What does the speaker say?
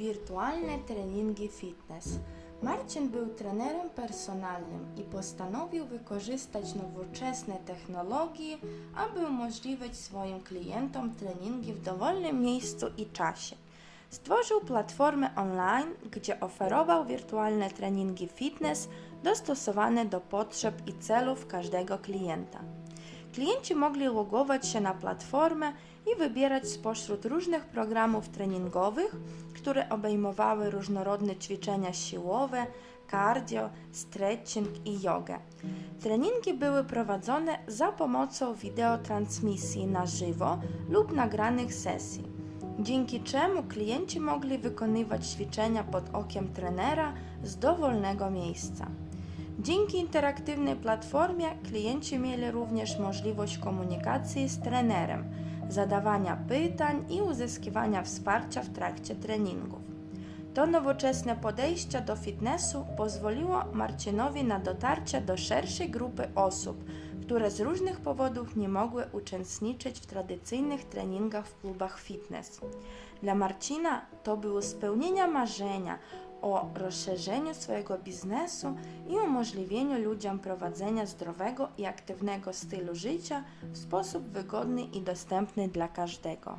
Wirtualne treningi fitness. Marcin był trenerem personalnym i postanowił wykorzystać nowoczesne technologie, aby umożliwić swoim klientom treningi w dowolnym miejscu i czasie. Stworzył platformę online, gdzie oferował wirtualne treningi fitness dostosowane do potrzeb i celów każdego klienta. Klienci mogli logować się na platformę i wybierać spośród różnych programów treningowych, które obejmowały różnorodne ćwiczenia siłowe, cardio, stretching i jogę. Treningi były prowadzone za pomocą wideotransmisji na żywo lub nagranych sesji, dzięki czemu klienci mogli wykonywać ćwiczenia pod okiem trenera z dowolnego miejsca. Dzięki interaktywnej platformie klienci mieli również możliwość komunikacji z trenerem, zadawania pytań i uzyskiwania wsparcia w trakcie treningów. To nowoczesne podejście do fitnessu pozwoliło Marcinowi na dotarcie do szerszej grupy osób, które z różnych powodów nie mogły uczestniczyć w tradycyjnych treningach w klubach fitness. Dla Marcina to było spełnienie marzenia o rozszerzeniu swojego biznesu i umożliwieniu ludziom prowadzenia zdrowego i aktywnego stylu życia w sposób wygodny i dostępny dla każdego.